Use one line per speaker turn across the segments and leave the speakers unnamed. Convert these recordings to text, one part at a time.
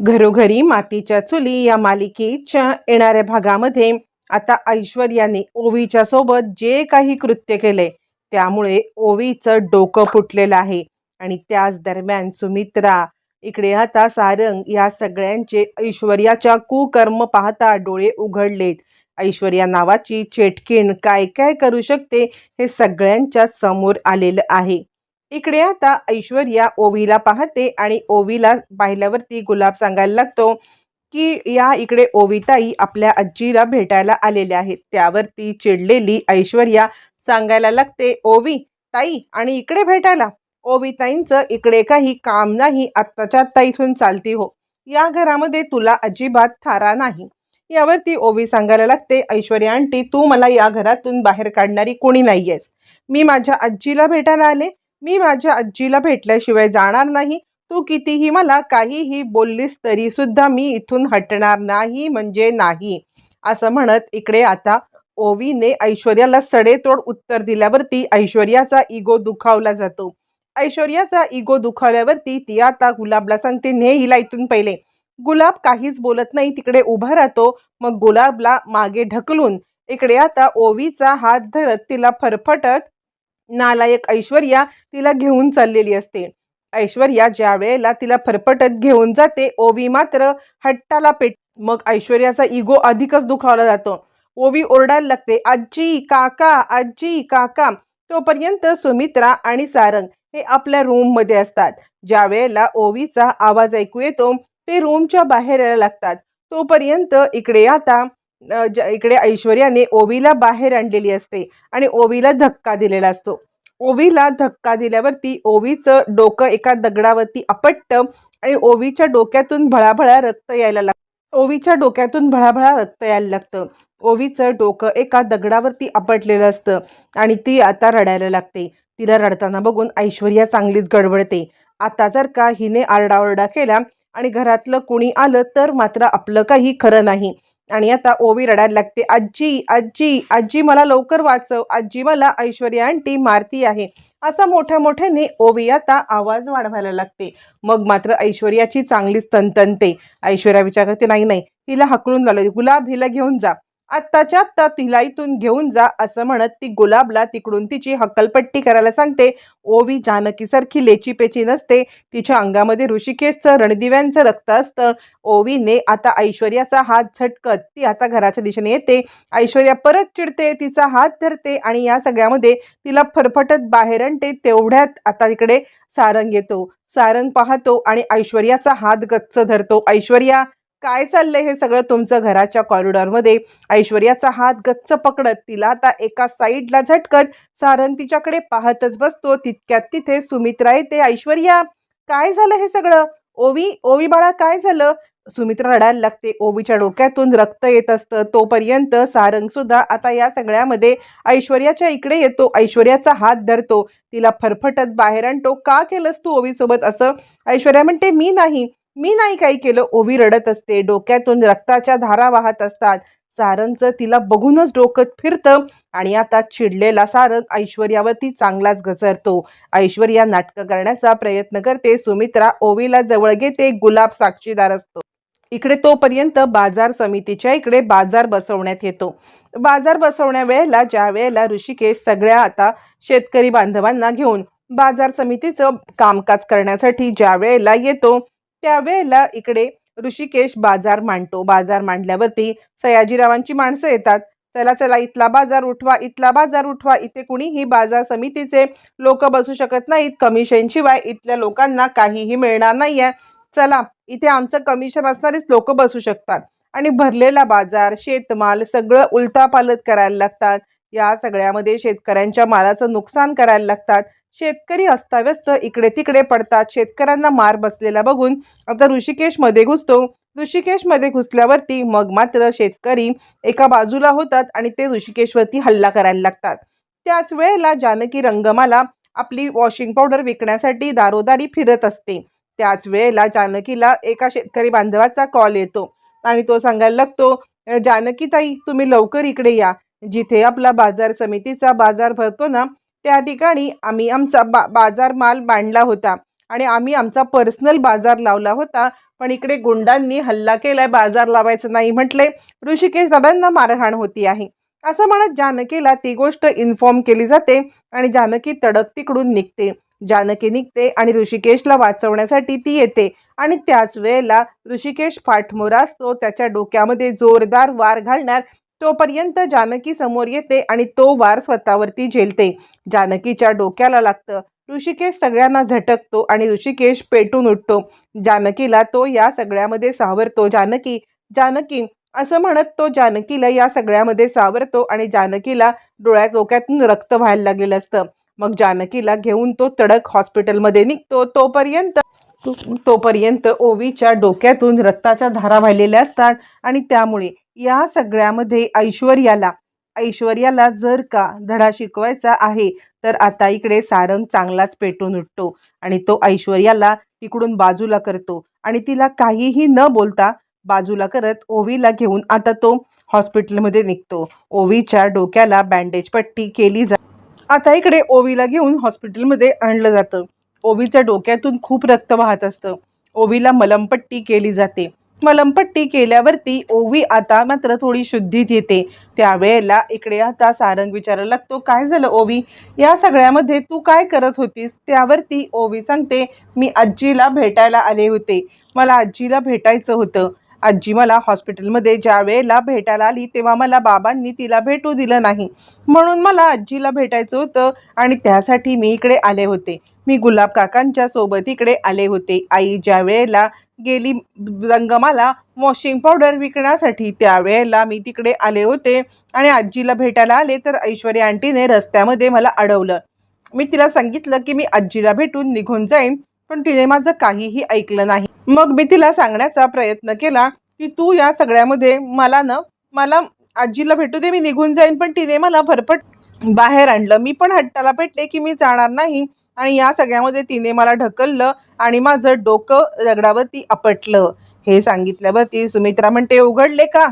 घरोघरी मातीच्या चुली या मालिकेच्या येणाऱ्या भागामध्ये आता ऐश्वर्याने ओवीच्या सोबत जे काही कृत्य केले त्यामुळे ओवीचं डोकं फुटलेलं आहे. आणि त्याच दरम्यान सुमित्रा इकडे आता सारंग या सगळ्यांचे ऐश्वर्याच्या कुकर्म पाहता डोळे उघडलेत. ऐश्वर्या नावाची चेटकीण काय काय करू शकते हे सगळ्यांच्या समोर आलेलं आहे. इकडे आता ऐश्वर्या ओवीला पाहते आणि ओवीला पाहिल्यावरती गुलाब सांगायला लागतो की या इकडे ओविताई आपल्या आजीला भेटायला आलेल्या आहेत. त्यावरती चिडलेली ऐश्वर्या सांगायला लागते ओवी ताई आणि इकडे भेटायला. ओविताईंचं इकडे काही काम नाही आत्ताच्या आत्ता इथून चालती हो. या घरामध्ये तुला अजिबात थारा नाही. यावरती ओवी सांगायला लागते ऐश्वर्या आंटी तू मला या घरातून बाहेर काढणारी कोणी नाहीयेस. मी माझ्या आजीला भेटायला आले मी माझ्या आजीला भेटल्याशिवाय जाणार नाही. तू कितीही मला काहीही बोललीस तरी सुद्धा मी इथून हटणार नाही म्हणजे नाही. असं म्हणत इकडे आता ओवीने ऐश्वर्याला सडेतोड उत्तर दिल्यावरती ऐश्वर्याचा इगो दुखावला जातो. ऐश्वर्याचा इगो दुखावल्यावरती ती आता गुलाबला सांगते ने हिला इथून पहिले. गुलाब काहीच बोलत नाही तिकडे उभा राहतो मग गुलाबला मागे ढकलून. इकडे आता ओवीचा हात धरत तिला फरफटत नालायक ऐश्वर्या तिला घेऊन चाललेली असते. ऐश्वर्या ज्या वेळेला तिला फरफटत घेऊन जाते ओवी मात्र हट्टाला पेट मग ऐश्वर्याचा इगो अधिकच दुखावला जातो. ओवी ओरडायला लागते आजी काका आजी काका. तोपर्यंत सुमित्रा आणि सारंग हे आपल्या रूममध्ये असतात. ज्या वेळेला ओवीचा आवाज ऐकू येतो ते रूमच्या बाहेर यायला लागतात. तोपर्यंत इकडे आता इकडे ऐश्वर्याने ओवीला बाहेर आणलेली असते आणि ओवीला धक्का दिलेला असतो. ओवीला धक्का दिल्यावरती ओवीचं डोकं एका दगडावरती अपट्ट आणि ओवीच्या डोक्यातून भळाभळा रक्त यायला लागतं. ओवीच्या डोक्यातून भळाभळा रक्त यायला लागतं. ओवीचं डोकं एका दगडावरती आपटलेलं असतं आणि ती आता रडायला लागते. तिला रडताना बघून ऐश्वर्या चांगलीच गडबडते. आता जर का हिने आरडाओरडा केला आणि घरातलं कुणी आलं तर मात्र आपलं काही खरं नाही. आणि आता ओवी रडायला लागते आजी आजी आजी मला लवकर वाचव. आजी मला ऐश्वर्या आंटी मारती आहे. असा मोठ्या मोठ्याने ओवी आता आवाज वाढवायला लागते. मग मात्र ऐश्वर्याची चांगलीच तनतनते ऐश्वर्या विचार करते नाही नाही हिला हकलून लावलं. गुलाब हिला घेऊन जा. आत्ताच्या आत्ता तिला इथून घेऊन जा असं म्हणत ती गुलाबला तिकडून तिची हक्कलपट्टी करायला सांगते. ओवी जानकीसारखी लेचीपेची नसते. तिच्या अंगामध्ये ऋषिकेशचं रणदिव्यांचं रक्त असतं. ओवीने आता ऐश्वर्याचा हात झटकत ती आता घराच्या दिशेने येते. ऐश्वर्या परत चिडते तिचा हात धरते आणि या सगळ्यामध्ये तिला फरफटत बाहेर आणते. तेवढ्यात आता इकडे सारंग येतो. सारंग पाहतो आणि ऐश्वर्याचा हात गच्च धरतो. ऐश्वर्या काय चाललंय हे सगळं तुमचं घराच्या कॉरिडॉरमध्ये? ऐश्वर्याचा हात गच्च पकडत तिला आता एका साईडला झटकत सारंग तिच्याकडे पाहतच बसतो. तितक्यात तिथे सुमित्रा येते. ऐश्वर्या काय झालं हे सगळं? ओवी ओवी बाळा काय झालं? सुमित्रा रडायला लागते. ओवीच्या डोक्यातून रक्त येत असतं. तोपर्यंत सारंग सुद्धा आता या सगळ्यामध्ये ऐश्वर्याच्या इकडे येतो. ऐश्वर्याचा हात धरतो. तिला फरफटत बाहेर आणतो. का केलंस तू ओवीसोबत असं? ऐश्वर्या म्हणते मी नाही. मी नाही काही केलं ओवी रडत असते डोक्यातून रक्ताच्या धारा वाहत असतात. सारंगचं तिला बघूनच डोकं फिरतं आणि आता चिडलेला सारंग ऐश्वर्यावरती चांगलाच घसरतो. ऐश्वर्या नाटकं करण्याचा प्रयत्न करते सुमित्रा ओवीला जवळ घेते गुलाब साक्षीदार असतो. इकडे तोपर्यंत बाजार समितीच्या इकडे बाजार बसवण्यात येतो. बाजार बसवण्या वेळेला ज्या वेळेला ऋषिकेश सगळ्या आता शेतकरी बांधवांना घेऊन बाजार समितीचं कामकाज करण्यासाठी ज्या वेळेला येतो त्यावेळेला इकडे ऋषिकेश बाजार मांडतो. बाजार मांडल्यावरती सयाजीरावांची माणसं येतात. चला चला इथला बाजार उठवा इथला बाजार उठवा. इथे कुणीही बाजार समितीचे लोक बसू शकत नाहीत. कमिशन शिवाय इथल्या लोकांना काहीही मिळणार नाहीये. चला इथे आमचं कमिशन असणारीच लोक बसू शकतात आणि भरलेला बाजार शेतमाल सगळं उलथापालत करायला लागतात. या सगळ्यामध्ये शेतकऱ्यांच्या मालाचं नुकसान करायला लागतात. शेतकरी अस्ताव्यस्त इकडे तिकडे पडतात. शेतकऱ्यांना मार बसलेला बघून आता ऋषिकेशमध्ये घुसतो. ऋषिकेशमध्ये घुसल्यावरती मग मात्र शेतकरी एका बाजूला होतात आणि ते ऋषिकेशवरती हल्ला करायला लागतात. त्याच वेळेला जानकी रंगमाला आपली वॉशिंग पावडर विकण्यासाठी दारोदारी फिरत असते. त्याच वेळेला जानकीला एका शेतकरी बांधवाचा कॉल येतो आणि तो सांगायला लागतो जानकीताई जानकी ताई तुम्ही लवकर इकडे या. जिथे आपला बाजार समितीचा बाजार भरतो ना त्या ठिकाणी आम्ही आमचा बा बाजार माल मांडला होता. आणि आम्ही आमचा पर्सनल बाजार लावला होता. पण इकडे गुंडांनी हल्ला केलाय बाजार लावायचं नाही म्हटले. ऋषिकेश दादांना मारहाण होती आहे. असं म्हणत जानकीला ती गोष्ट इन्फॉर्म केली जाते आणि जानकी तडक तिकडून निघते. जानकी निघते आणि ऋषिकेशला वाचवण्यासाठी ती येते. आणि त्याच वेळेला ऋषिकेश पाठमोरा असतो. त्याच्या डोक्यामध्ये जोरदार वार घालणार. तोपर्यंत जानकी समोर येते आणि तो वार स्वतःवरती झेलते. जानकीच्या डोक्याला लागतं ऋषिकेश सगळ्यांना झटकतो आणि ऋषिकेश पेटून उठतो. जानकीला तो या सगळ्यामध्ये सावरतो. जानकी जानकी असं म्हणत तो जानकीला या सगळ्यामध्ये सावरतो आणि जानकीला डोळ्यात डोक्यातून रक्त व्हायला लागलेलं असतं. मग जानकीला घेऊन तो तडक हॉस्पिटलमध्ये निघतो. तोपर्यंत तोपर्यंत ओवीच्या डोक्यातून रक्ताच्या धारा वाहिलेल्या असतात आणि त्यामुळे या सगळ्यामध्ये ऐश्वर्याला ऐश्वर्याला जर का धडा शिकवायचा आहे तर आता इकडे सारंग चांगलाच पेटून उठतो आणि तो ऐश्वर्याला तिकडून बाजूला करतो आणि तिला काहीही न बोलता बाजूला करत ओवीला घेऊन आता तो हॉस्पिटलमध्ये निघतो. ओवीच्या डोक्याला बँडेज पट्टी केली जा आता इकडे ओवीला घेऊन हॉस्पिटलमध्ये आणलं जातं. ओवीच्या डोक्यातून खूप रक्त वाहत असतं. ओवीला मलमपट्टी केली जाते. मलमपट्टी केल्यावरती ओवी आता मात्र थोडी शुद्धीत येते. त्यावेळेला इकडे आता सारंग विचारायला लागतो काय झालं ओवी? या सगळ्यामध्ये तू काय करत होतीस? त्यावरती ओवी सांगते मी आजीला भेटायला आले होते. मला आजीला भेटायचं होतं. आजी मला हॉस्पिटलमध्ये ज्या वेळेला भेटायला आली तेव्हा मला बाबांनी तिला भेटू दिलं नाही. म्हणून मला आजीला भेटायचं होतं आणि त्यासाठी मी इकडे आले होते. मी गुलाब काकांच्या सोबत इकडे आले होते. आई ज्या वेळेला गेली रंगमाला वॉशिंग पावडर विकण्यासाठी त्यावेळेला मी तिकडे आले होते आणि आजीला भेटायला आले तर ऐश्वर्या आंटीने रस्त्यामध्ये मला अडवलं. मी तिला सांगितलं की मी आजीला भेटून निघून जाईन. पण तिने माझं काहीही ऐकलं नाही. मग मी तिला सांगण्याचा प्रयत्न केला की तू या सगळ्यामध्ये मला ना मला आजीला भेटू दे मी निघून जाईन. पण तिने मला भरपट बाहेर आणलं. मी पण हट्टाला पेटले की मी जाणार नाही. आणि या सगळ्यामध्ये तिने मला ढकललं आणि माझं डोकं दगडावरती आपटलं. हे सांगितल्यावरती सुमित्रा म्हणते उघडले का?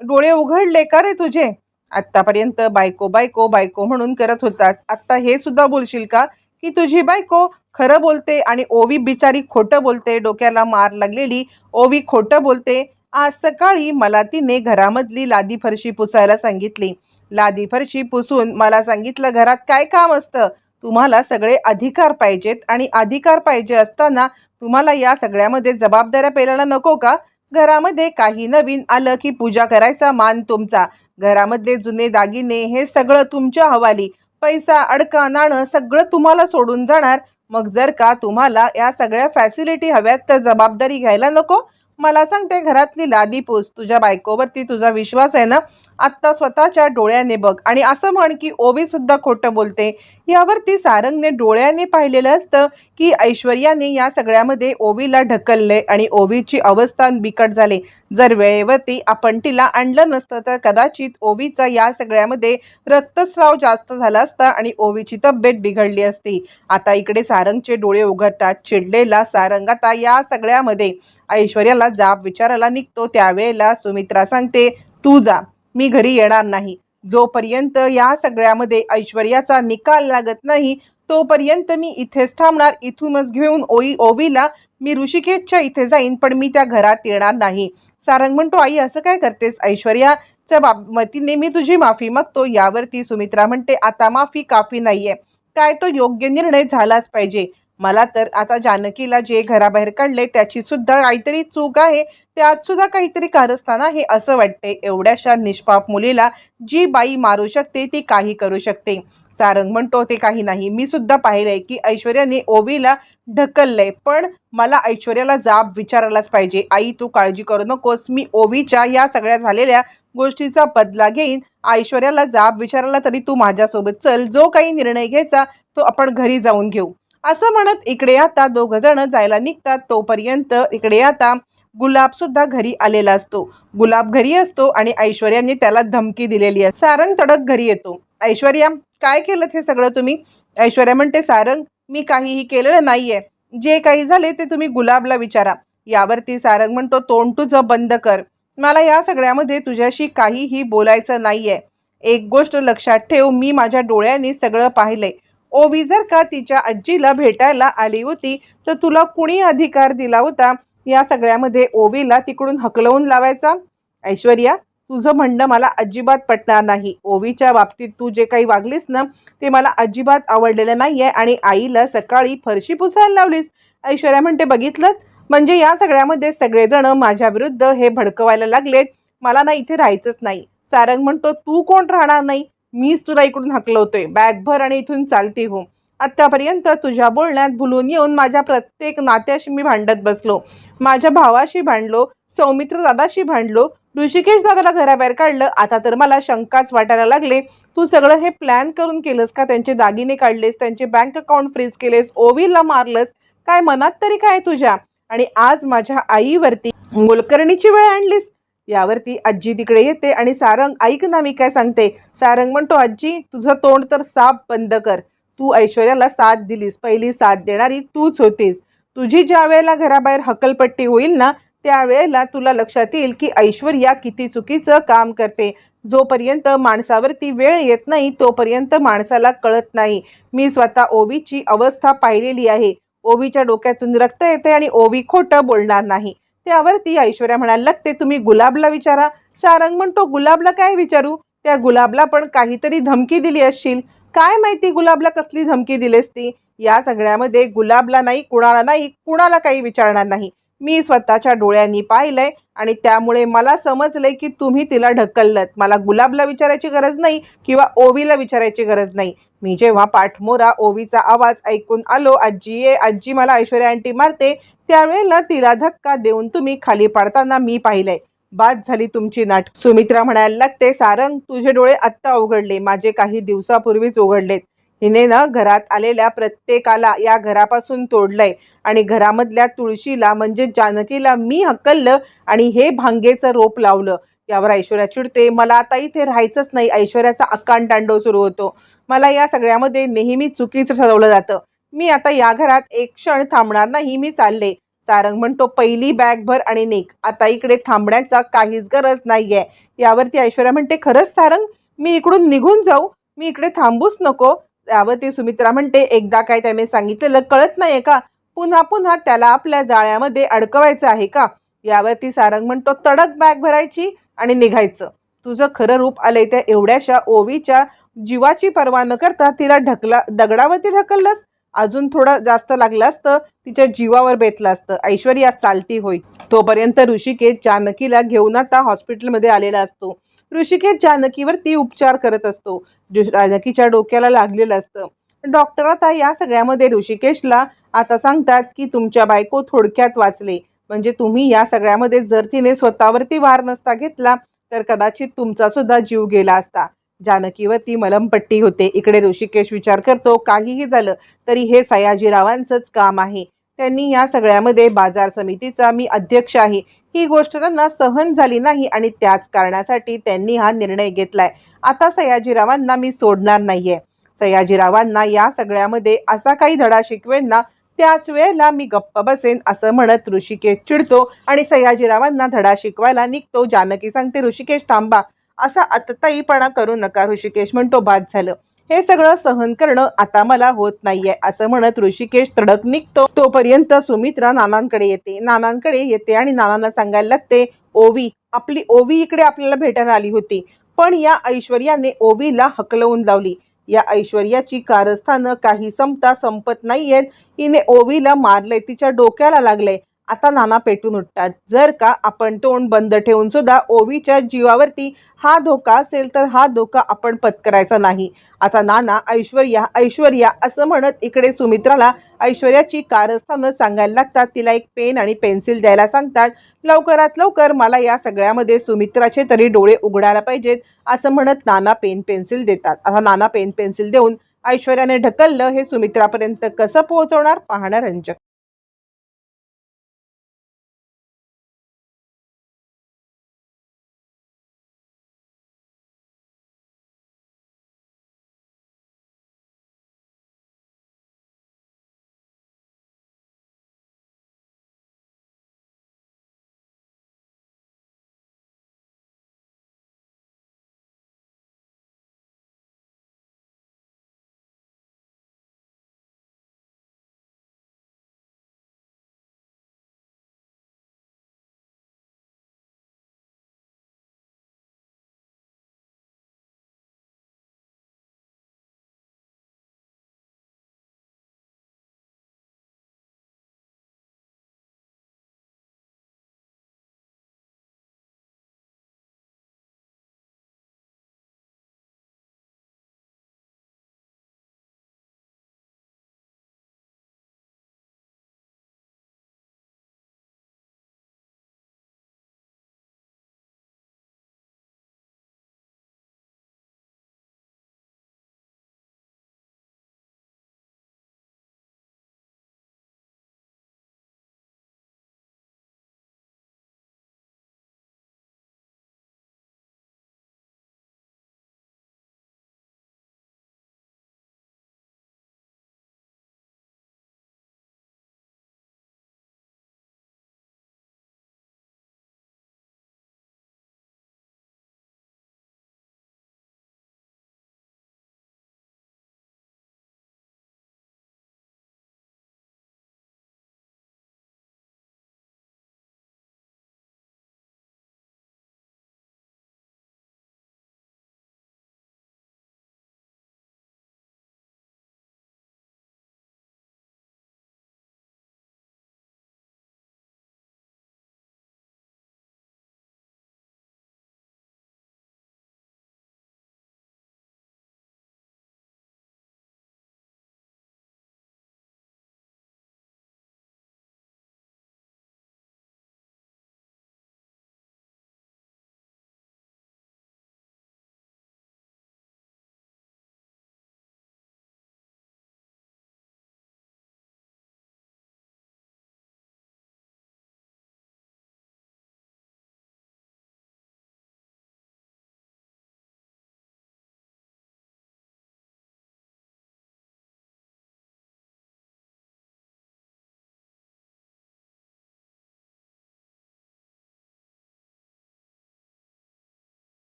डोळे उघडले का रे तुझे? आत्तापर्यंत बायको बायको बायको म्हणून करत होतास. आत्ता हे सुद्धा बोलशील का? की तुझी बायको खरं बोलते आणि ओवी बिचारी खोटं बोलते डोक्याला मार लागलेली ओवी खोटं बोलते. आज सकाळी मला तिने घरामधली लादी फरशी पुसायला सांगितली. लादी फरशी पुसून मला सांगितलं घरात काय काम असतं? तुम्हाला सगळे अधिकार पाहिजेत आणि अधिकार पाहिजे असताना तुम्हाला या सगळ्यामध्ये जबाबदाऱ्या पेलायला नको का? घरामध्ये काही नवीन आलं की पूजा करायचा मान तुमचा. घरामधले जुने दागिने हे सगळं तुमच्या हवाली. पैसा अडका नाणं सगळं तुम्हाला सोडून जाणार. मग जर का तुम्हाला या सगळ्या फॅसिलिटी हव्यात तर जबाबदारी घ्यायला नको. मला सांगते घरातली लादी पूस तुझ्या बायकोवरती तुझा विश्वास आहे ना? आत्ता स्वतःच्या डोळ्याने बघ. आणि असं म्हण की ओवी सुद्धा खोटं बोलते. यावरती सारंगने डोळ्याने पाहिलेलं असतं की ऐश्वर्याने या सगळ्यामध्ये ओवीला ढकलले आणि ओवीची अवस्था बिकट झाली. जर वेळेवरती आपण तिला आणलं नसतं तर कदाचित ओवीचा या सगळ्यामध्ये रक्तस्राव जास्त झाला असता आणि ओवीची तब्येत बिघडली असती. आता इकडे सारंगचे डोळे उघडतात चिडलेला सारंग आता या सगळ्यामध्ये. ऐश्वर्याला जाब विचारायला निघतो त्यावेळेला सुमित्रा सांगते तू जा मी घरी येणार नाही. जोपर्यंत या सगळ्यामध्ये ऐश्वर्याचा निकाल लागत नाही तोपर्यंत मी इथेच थांबणार इथूनच घेऊन ओई ओवीला मी ऋषिकेशच्या इथे जाईन पण मी त्या घरात येणार नाही. सारंग म्हणतो आई असं काय करतेस? ऐश्वर्याच्या बाबतीने मी तुझी माफी मागतो. यावरती सुमित्रा म्हणते आता माफी काफी नाहीये. काय तो योग्य निर्णय झालाच पाहिजे. मला तर आता जानकीला जे घराबाहेर काढले त्याची सुद्धा काहीतरी चूक आहे. त्यात सुद्धा काहीतरी कारस्थान आहे असं वाटते एवढ्याशा निष्पाप मुलीला जी बाई मारू शकते ती काही करू शकते. सारंग म्हणतो ते काही नाही. मी सुद्धा पाहिलंय की ऐश्वर्याने ओवीला ढकललंय. पण मला ऐश्वर्याला जाब विचारायलाच पाहिजे. आई तू काळजी करू नकोस. मी ओवीच्या या सगळ्या झालेल्या गोष्टीचा बदला घेईन. ऐश्वर्याला जाब विचारायला तरी तू माझ्यासोबत चल. जो काही निर्णय घ्यायचा तो आपण घरी जाऊन घेऊ. असं म्हणत इकडे आता दोघ जण जायला निघतात. तोपर्यंत इकडे आता गुलाब सुद्धा घरी आलेला असतो. गुलाब घरी असतो आणि ऐश्वर्याने त्याला धमकी दिलेली आहे. सारंग तडक घरी येतो. ऐश्वर्या काय केलं हे सगळं तुम्ही? ऐश्वर्या म्हणते सारंग मी काहीही केलेलं नाहीये. जे काही झाले ते तुम्ही गुलाबला विचारा. यावरती सारंग म्हणतो तोंड तुझं बंद कर. मला या सगळ्यामध्ये तुझ्याशी काहीही बोलायचं नाहीये. एक गोष्ट लक्षात ठेव मी माझ्या डोळ्यांनी सगळं पाहिलंय. ओवी जर का तिच्या आजीला भेटायला आली होती तर तुला कुणी अधिकार दिला होता? या सगळ्यामध्ये ओवीला तिकडून हकलवून लावायचा? ऐश्वर्या तुझं म्हणणं मला अजिबात पटणार नाही. ओवीच्या बाबतीत तू जे काही वागलीस ना ते मला अजिबात आवडलेलं नाही आहे आणि आईला सकाळी फरशी पुसायला लावलीस. ऐश्वर्या म्हणते बघितलं? म्हणजे या सगळ्यामध्ये सगळेजण माझ्या विरुद्ध हे भडकवायला लागलेत. मला ना इथे राहायचंच नाही. सारंग म्हणतो तू कोण राहणार नाही? मीच तुला इकडून हकलवतोय. बॅग भर आणि इथून चालती हो. आत्तापर्यंत तुझ्या बोलण्यात भुलून येऊन माझ्या प्रत्येक नात्याशी मी भांडत बसलो. माझ्या भावाशी भांडलो सौमित्र दादाशी भांडलो ऋषिकेश दादाला घराबाहेर काढलं. आता तर मला शंकाच वाटायला लागले. तू सगळं हे प्लॅन करून केलंस का? त्यांचे दागिने काढलेस त्यांचे बँक अकाउंट फ्रीज केलेस ओवीला मारलंस. काय मनात तरी काय तुझ्या? आणि आज माझ्या आईवरती मोलकर्णीची वेळ आणलीस? यावरती आजी तिकडे येते आणि सारंग ऐक ना मी काय सांगते. सारंग म्हणतो आजी तुझं तोंड तर साप बंद कर. तू ऐश्वर्याला साथ दिलीस. पहिली साथ देणारी तूच होतीस. तुझी ज्या वेळेला घराबाहेर हकलपट्टी होईल ना त्यावेळेला तुला लक्षात येईल की ऐश्वर्या किती चुकीचं काम करते. जोपर्यंत माणसावरती वेळ येत नाही तोपर्यंत माणसाला कळत नाही. मी स्वतः ओवीची अवस्था पाहिलेली आहे. ओवीच्या डोक्यातून रक्त येते आणि ओवी खोटं बोलणार नाही. त्यावरती ऐश्वर्या म्हणायला लागते तुम्ही गुलाबला विचारा. सारंग म्हणतो गुलाबला काय विचारू? त्या गुलाबला पण काहीतरी धमकी दिली असशील. काय माहिती गुलाबला कसली धमकी दिलीस ती? या सगळ्यामध्ये गुलाबला नाही कुणाला नाही कुणाला काही विचारणार नाही. मी स्वतःच्या डोळ्यांनी पाहिलंय आणि त्यामुळे मला समजलंय की तुम्ही तिला ढकललं मला गुलाबला विचारायची गरज नाही किंवा ओवीला विचारायची गरज नाही. मी जेव्हा पाठमोरा ओवीचा आवाज ऐकून आलो आजी ये आजी मला ऐश्वर्या आंटी मारते त्यावेळेला तिला धक्का देऊन तुम्ही खाली पाडताना मी पाहिलंय. बाद झाली तुमची नाट. सुमित्रा म्हणायला लागते सारंग तुझे डोळे आत्ता उघडले. माझे काही दिवसापूर्वीच उघडलेत. हिने ना घरात आलेल्या प्रत्येकाला या घरापासून तोडलंय. आणि घरामधल्या तुळशीला म्हणजे जानकीला मी हकललं आणि हे भांगेचं रोप लावलं. यावर ऐश्वर्या चिडते मला आता इथे राहायचंच नाही. ऐश्वर्याचा अक्कान तांडव सुरू होतो. मला या सगळ्यामध्ये नेहमी चुकीचं ठरवलं जातं. मी आता या घरात एक क्षण थांबणार नाही मी चालले. सारंग म्हणतो पहिली बॅग भर आणि निक आता इकडे थांबण्याचा काहीच गरज नाहीये. यावरती ऐश्वर्या म्हणते खरंच सारंग मी इकडून निघून जाऊ. मी इकडे थांबूच नको. यावरती सुमित्रा म्हणते एकदा काय त्याने सांगितलेलं कळत नाहीये का? पुन्हा पुन्हा त्याला आपल्या जाळ्यामध्ये अडकवायचं आहे का? यावरती सारंग म्हणतो तडक बॅग भरायची आणि निघायचं. तुझं खरं रूप आलंय त्या एवढ्याशा ओवीच्या जीवाची पर्वा न करता तिला ढकला दगडावरती ढकललंस? अजून थोडा जास्त लागलं असतं तिच्या जीवावर बेतलं असतं. ऐश्वर्या चालती होई तोपर्यंत ऋषिकेश जानकीला घेऊन आता हॉस्पिटलमध्ये आलेला असतो. ऋषिकेश जानकीवरती उपचार करत असतो. जो- जानकीच्या डोक्याला लागलेलं असतं. डॉक्टर आता या सगळ्यामध्ये ऋषिकेशला आता सांगतात की तुमच्या बायको थोडक्यात वाचले. म्हणजे तुम्ही या सगळ्यामध्ये जर तिने स्वतःवरती वार नसता घेतला तर कदाचित तुमचा सुद्धा जीव गेला असता. जानकीवरती मलमपट्टी होते. इकडे ऋषिकेश विचार करतो काहीही झालं तरी हे सयाजीरावांचंच काम आहे. त्यांनी या सगळ्यामध्ये बाजार समितीचा मी अध्यक्ष आहे. ही गोष्ट त्यांना सहन झाली नाही आणि त्याच कारणासाठी त्यांनी हा निर्णय घेतलाय. आता सयाजीरावांना मी सोडणार नाहीये. सयाजीरावांना या सगळ्यामध्ये असा काही धडा शिकवेन ना त्याच वेळेला मी गप्प बसेन असं म्हणत ऋषिकेश चिडतो आणि सयाजीरावांना धडा शिकवायला निघतो. जानकी सांगते ऋषिकेश थांबा. असा अतताईपणा करू नका ऋषिकेश म्हणतो बाद झालं. हे सगळं सहन करणं आता मला होत नाहीये असं म्हणत ऋषिकेश तडक निघतो. तोपर्यंत सुमित्रा नानांकडे येते. नानांकडे येते आणि नानांना सांगायला लागते ओवी आपली ओवी इकडे आपल्याला भेटायला आली होती. पण या ऐश्वर्याने ओवीला हकलवून लावली. या ऐश्वर्याची कारस्थानं काही संपता संपत नाहीयेत. हिने ओवीला मारलंय तिच्या डोक्याला लागलंय. आता नाना पेटून उठतात. जर का आपण तोंड बंद ठेवून सुद्धा ओवीच्या जीवावरती हा धोका असेल तर हा धोका आपण पत्करायचा नाही. आता नाना ऐश्वर्या ऐश्वर्या असं म्हणत इकडे सुमित्राला ऐश्वर्याची कारस्थानं सांगायला लागतात. तिला एक पेन आणि पेन्सिल द्यायला सांगतात. लवकरात लवकर मला या सगळ्यामध्ये सुमित्राचे तरी डोळे उघडायला पाहिजेत असं म्हणत नाना पेन पेन्सिल देतात. आता नाना पेन पेन्सिल देऊन ऐश्वर्याने ढकललं. हे सुमित्रापर्यंत कसं पोहोचवणार? पाहणार रंजक.